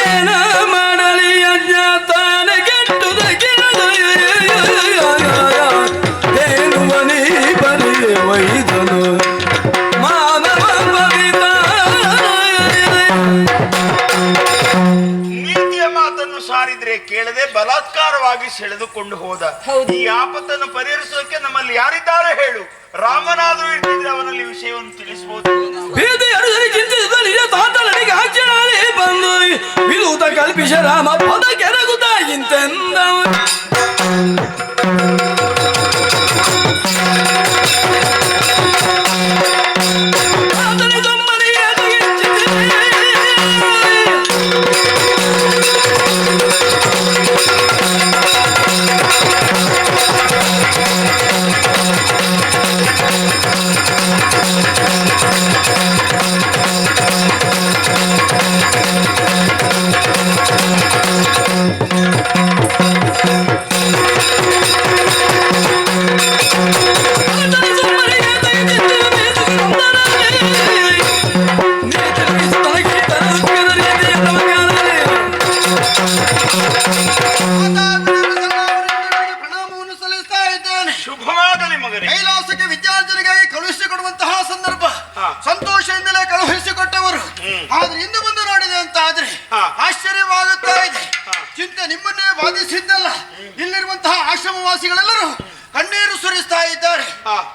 ಏನ ಮಾಡಲಿ ಅಜ್ಞಾತಾನ ಕೆಟ್ಟದ ದೇನುವನಿ ಬಲಿ ವೈದನು ಮಾನವ ಬಲಿತ ನೀತಿಯ ಮಾತನ್ನು ಸಾರಿದ್ರೆ ಕೇಳದೆ ಬಲಾತ್ಕಾರವಾಗಿ ಸೆಳೆದುಕೊಂಡು ಹೋದ. ಈ ಆಪತ್ತನ್ನು ಪರಿಹರಿಸೋಕೆ ನಮ್ಮಲ್ಲಿ ಯಾರಿದ್ದಾರೆ? বিশেরাম ಆಶ್ರಮವಾಸಿಗಳೆಲ್ಲರೂ ಕಣ್ಣೀರು ಸುರಿಸ್ತಾ ಇದ್ದಾರೆ.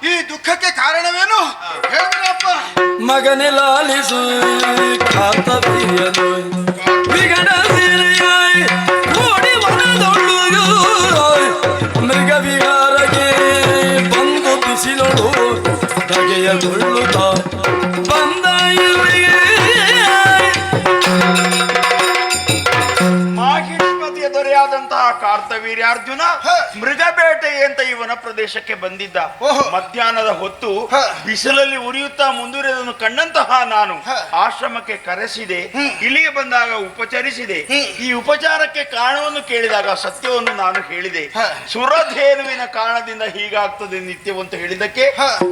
ಈ ದುಃಖಕ್ಕೆ ಕಾರಣವೇನು? ಹೇಳಿದ್ರಪ್ಪ ಮಗನೇ ಲಾಲಿಸು ಕಾರ್ತವೀರ್ಯಾರ್ಜುನ ಮೃಗಬೇಟೆ ಮೃಗ ಬೇಟೆ ಅಂತ ಇವನ ಪ್ರದೇಶಕ್ಕೆ ಬಂದಿದ್ದ. ಮಧ್ಯಾಹ್ನದ ಹೊತ್ತು. ಬಿಸಿಲಲ್ಲಿ ಉರಿಯುತ್ತಾ ಮುಂದುವರೆದನ್ನು ಕಂಡಂತಹ ನಾನು. ಆಶ್ರಮಕ್ಕೆ ಕರೆಸಿದೆ. ಇಲ್ಲಿಗೆ ಬಂದಾಗ ಉಪಚರಿಸಿದೆ. ಈ ಉಪಚಾರಕ್ಕೆ ಕಾರಣವನ್ನು ಕೇಳಿದಾಗ ಸತ್ಯವನ್ನು ನಾನು ಹೇಳಿದೆ. ಸುರಧೇನುವಿನ ಕಾರಣದಿಂದ ಹೀಗಾಗ್ತದೆ ನಿತ್ಯವು ಅಂತ ಹೇಳಿದಕ್ಕೆ.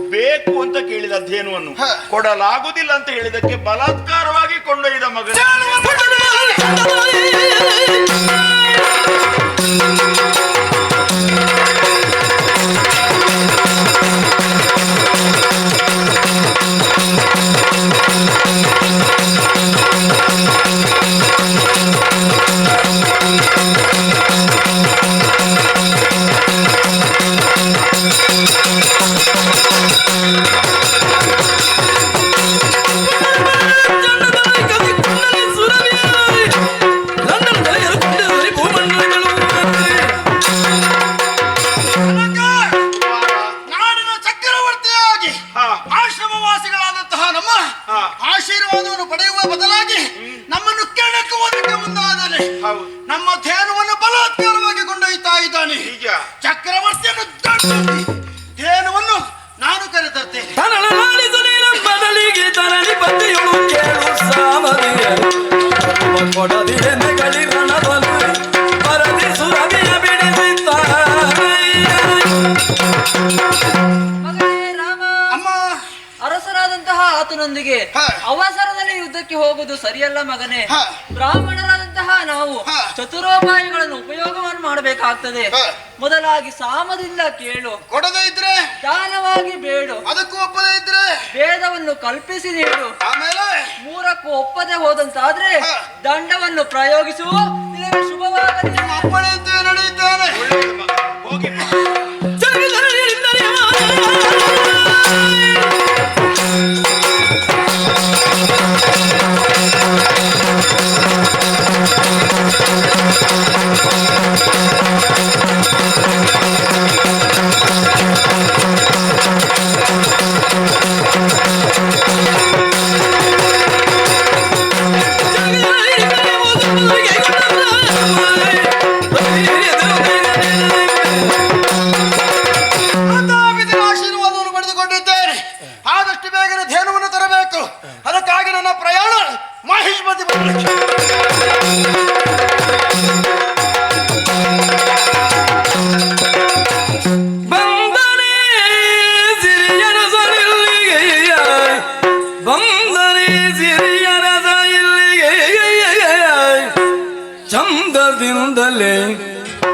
ಬೇಕು ಅಂತ ಕೇಳಿದ ಧೇನುವನ್ನು. ಕೊಡಲಾಗುವುದಿಲ್ಲ ಅಂತ ಹೇಳಿದಕ್ಕೆ ಬಲಾತ್ಕಾರವಾಗಿ ಕೊಂಡೊಯ್ದ ಮಗನ! ಆಶ್ರಮವಾಸಿಗಳಾದಂತಹ ನಮ್ಮ. ಆಶೀರ್ವಾದವನ್ನು ಪಡೆಯುವ ಬದಲಾಗಿ ನಮ್ಮನ್ನು ಕೆಣಕುವುದಕ್ಕೆ ಮುಂದಾದರೆ ಹೌದು. ನಮ್ಮ ಧೇನುವನ್ನು ಬಲಾತ್ಕಾರವಾಗಿ ಕೊಂಡೊಯ್ತಾ ಇದ್ದಾನೆ. ಚಕ್ರವರ್ತಿಯನ್ನು ಧೇನುವನ್ನು ನಾನು ಕರೆತರ್ತೇನೆ? ಬದಲಿಗೆ ಪತಿಯೊಳು ಕೇಳು ಪರದಿ ಅರಸರಾದಂತಹ ಆತನೊಂದಿಗೆ. ಅವಸರದಲ್ಲಿ ಯುದ್ಧಕ್ಕೆ ಹೋಗುವುದು ಸರಿಯಲ್ಲ ಮಗನೇ. ಹ. ಬ್ರಾಹ್ಮಣರಾದಂತಹ ನಾವು. ಚತುರೋಪಾಯಗಳನ್ನು ಉಪಯೋಗವನ್ನು ಮಾಡಬೇಕಾಗ್ತದೆ. ಮೊದಲಾಗಿ ಸಾಮದಿಂದ ಕೇಳು. ಕೊಡದೇ ಇದ್ರೆ? ದಾನವಾಗಿ ಬೇಡು. ಅದಕ್ಕೂ ಒಪ್ಪದೇ ಇದ್ರೆ? ಭೇದವನ್ನು ಕಲ್ಪಿಸಿ ನೀಡು. ಆಮೇಲೆ? ಮೂರಕ್ಕೂ ಒಪ್ಪದೆ ಹೋದಂತಾದ್ರೆ ದಂಡವನ್ನು ಪ್ರಯೋಗಿಸುವ ನಿನಗೆ ಶುಭವಾಗಲಿ. ನಡೆಯುತ್ತೇನೆ.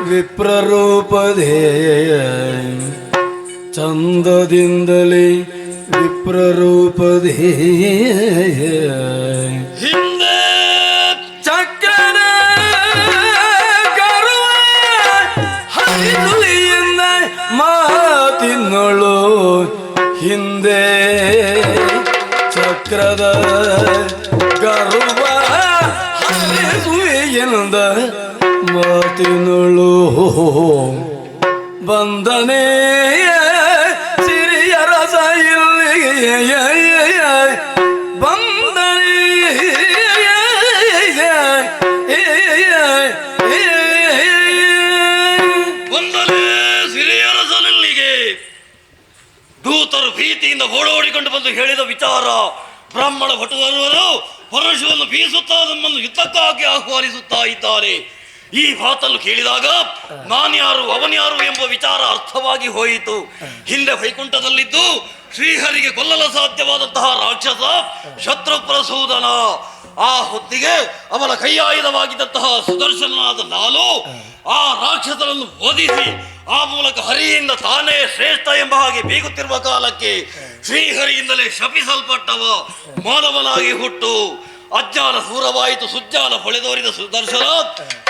ವಿಪ್ರರೂಪದೇ ಚಂದದಿಂದಲೇ ವಿಪ್ರರೂಪದೇ ಹಿಂದೆ ಕರುವ ಹರಿದುಲಿಯಿಂದ ಮಾತಿನಳು ಹಿಂದೆ ಚಕ್ರದ ಗರ್ವ ಹರಿಸುವೆಯಿಂದ ಮಾತಿನಳು. ಬಂದನೆ ಸಿರಿಯ ರಸ ಇಲ್ಲಿಗೆ ಬಂದನೆ ಒಂದಲೇ ಸಿರಿಯರಸಲಿಗೆ ದೂತರು ಭೀತಿಯಿಂದ ಓಡೋಡಿಕೊಂಡು ಬಂದು ಹೇಳಿದ ವಿಚಾರ ಬ್ರಾಹ್ಮಣ ಭಟುವರು ಪರಶುವನ್ನು ಬೀಸುತ್ತಾ ನಮ್ಮನ್ನು ಯುದ್ಧಕ್ಕಾಗಿ ಆಹ್ವಾನಿಸುತ್ತಾ ಇದ್ದಾರೆ. ಈ ಮಾತನ್ನು ಕೇಳಿದಾಗ ನಾನ್ಯಾರು ಅವನ್ಯಾರು ಎಂಬ ವಿಚಾರ ಅರ್ಥವಾಗಿ ಹೋಯಿತು. ಹಿಂದೆ ವೈಕುಂಠದಲ್ಲಿದ್ದು ಶ್ರೀಹರಿಗೆ ಕೊಲ್ಲಲು ಸಾಧ್ಯವಾದಂತಹ ರಾಕ್ಷಸ ಶತ್ರು ಪ್ರಸೂದನ ಆ ಹೊತ್ತಿಗೆ ಅವನ ಕೈಯಾಯುಧವಾಗಿದ್ದಂತಹ ಸುದರ್ಶನನಾದ ನಾನು ಆ ರಾಕ್ಷಸನನ್ನು ಓದಿಸಿ, ಆ ಮೂಲಕ ಹರಿಯಿಂದ ತಾನೇ ಶ್ರೇಷ್ಠ ಎಂಬ ಹಾಗೆ ಬೀಗುತ್ತಿರುವ ಕಾಲಕ್ಕೆ ಶ್ರೀಹರಿಯಿಂದಲೇ ಶಪಿಸಲ್ಪಟ್ಟವ ಮಾನವನಾಗಿ ಹುಟ್ಟು. ಅಜ್ಞಾನ ಸೂರವಾಯಿತು ಸುಜ್ಜಾನ ಹೊಳೆದೋರಿದ ಸುದರ್ಶನ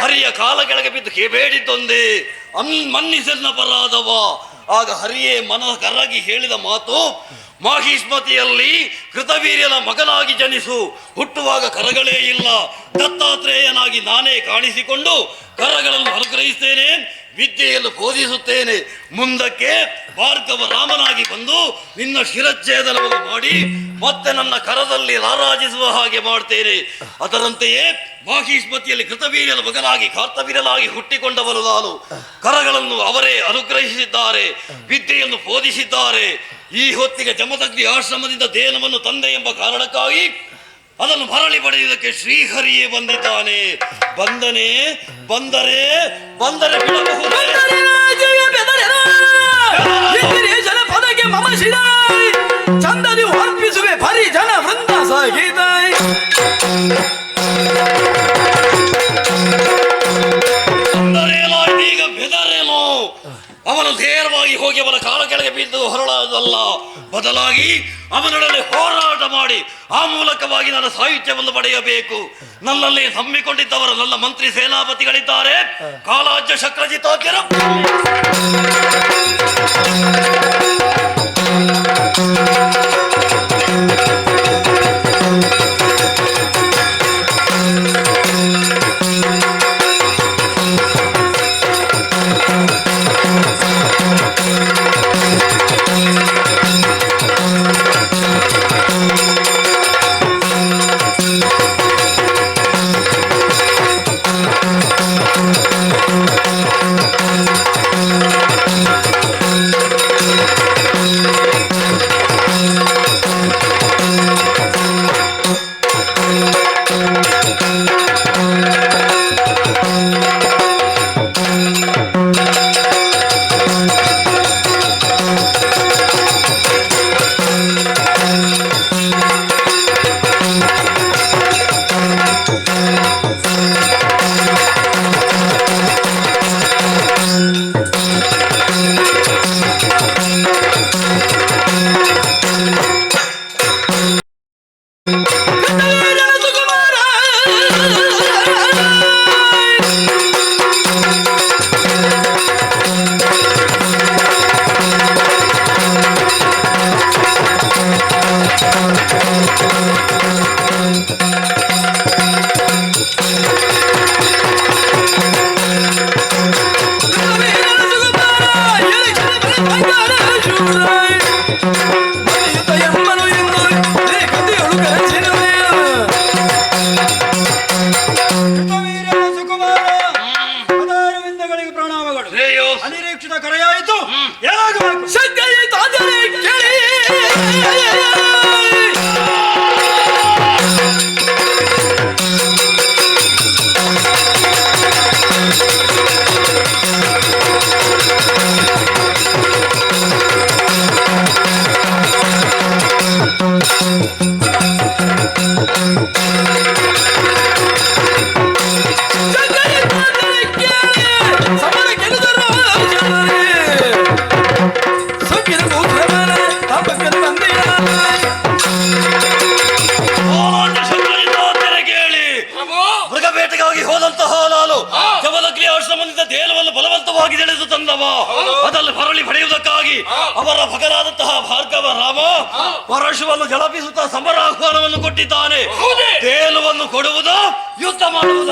ಹರಿಯ ಕಾಲ ಕೆಳಗೆ ಬಿದ್ದು ಕೇ ಬೇಡಿದ್ದೊಂದೇ ಅನ್ ಮನ್ನಿಸನ್ನ ಪರಾದವ ಆಗ ಹರಿಯೇ ಮನ ಕರಗಿ ಹೇಳಿದ ಮಾತು, ಮಾಹಿಷ್ಮತಿಯಲ್ಲಿ ಕೃತವೀರ್ಯನ ಮಗನಾಗಿ ಜನಿಸು. ಹುಟ್ಟುವಾಗ ಕರಗಳೇ ಇಲ್ಲ. ದತ್ತಾತ್ರೇಯನಾಗಿ ನಾನೇ ಕಾಣಿಸಿಕೊಂಡು ಕರಗಳನ್ನು ಅನುಗ್ರಹಿಸ್ತೇನೆ. ವಿದ್ಯೆಯನ್ನು ಬೋಧಿಸುತ್ತೇನೆ. ಮುಂದಕ್ಕೆ ಭಾರ್ಗವ ರಾಮನಾಗಿ ಬಂದು ನಿನ್ನ ಶಿರಚ್ಛೇದನವನ್ನು ಮಾಡಿ ಮತ್ತೆ ನನ್ನ ಕರದಲ್ಲಿ ರಾರಾಜಿಸುವ ಹಾಗೆ ಮಾಡ್ತೇನೆ. ಅದರಂತೆಯೇ ಮಾಹಿಷ್ಮತಿಯಲ್ಲಿ ಕೃತವೀರ್ಯನ ಮಗನಾಗಿ ಕಾರ್ತವೀರನಾಗಿ ಹುಟ್ಟಿಕೊಂಡವನು ನಾನು. ಕರಗಳನ್ನು ಅವರೇ ಅನುಗ್ರಹಿಸಿದ್ದಾರೆ, ವಿದ್ಯೆಯನ್ನು ಬೋಧಿಸಿದ್ದಾರೆ. ಈ ಹೊತ್ತಿಗೆ ಜಮದಗ್ನಿ ಆಶ್ರಮದಿಂದ ದೇನವನ್ನು ತಂದೆ ಎಂಬ ಕಾರಣಕ್ಕಾಗಿ ಅದನ್ನು ಮರಳಿ ಪಡೆಯುವುದಕ್ಕೆ ಶ್ರೀಹರಿಯೇ ಬಂದಿದ್ದಾನೆ. ಬಂದನೆ, ಬಂದರೆ ಬಂದರೆ ಬಿಡಬಹುದೇ? ಚಂದದಿ ಅರ್ಪಿಸುವೆ ಪರಿ ಜನ ವೃಂದ ಸಾಗಿದಾಯ್ ಅವನು ನೇರವಾಗಿ ಹೋಗಿ ಅವನ ಕಾಲ ಕೆಳಗೆ ಬಿದ್ದು ಹೊರಳೋದಲ್ಲ ಬದಲಾಗಿ ಅವನೊಡನೆ ಹೋರಾಟ ಮಾಡಿ ಆ ಮೂಲಕವಾಗಿ ನನ್ನ ಸಾಹಿತ್ಯವನ್ನು ಪಡೆಯಬೇಕು. ನನ್ನಲ್ಲಿ ಹಮ್ಮಿಕೊಂಡಿದ್ದವರು ನನ್ನ ಮಂತ್ರಿ ಸೇನಾಪತಿಗಳಿದ್ದಾರೆ. ಕಾಲಾಜ್ಯ ಶಕ್ರಜಿತಾದ್ಯರ ಅವರ ಭಗನಾದಂತಹ ಭಾರ್ಗವ ರಾಮ ಪರಶುವನ್ನು ಜಲಪಿಸುತ್ತಾ ಸಮರಾಹ್ವಾನವನ್ನು ಕೊಟ್ಟಿದ್ದಾನೆ. ತೇಲುವನ್ನು ಕೊಡುವುದು? ಯುದ್ಧ ಮಾಡುವುದು?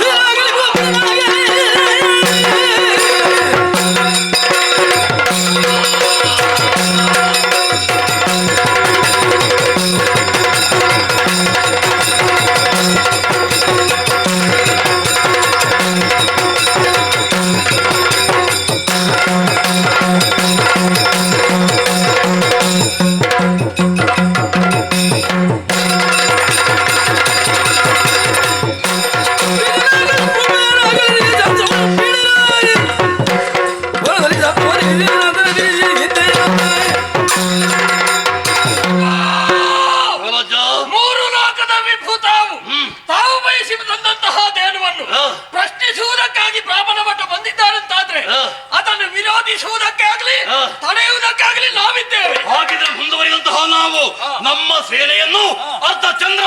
ನಾವಿದ್ದೇವೆ ಹಾಗಿದ್ರೆ ಮುಂದುವರಿದಂತಹ ನಾವು ನಮ್ಮ ಸೇನೆಯನ್ನು ಅರ್ಧ ಚಂದ್ರ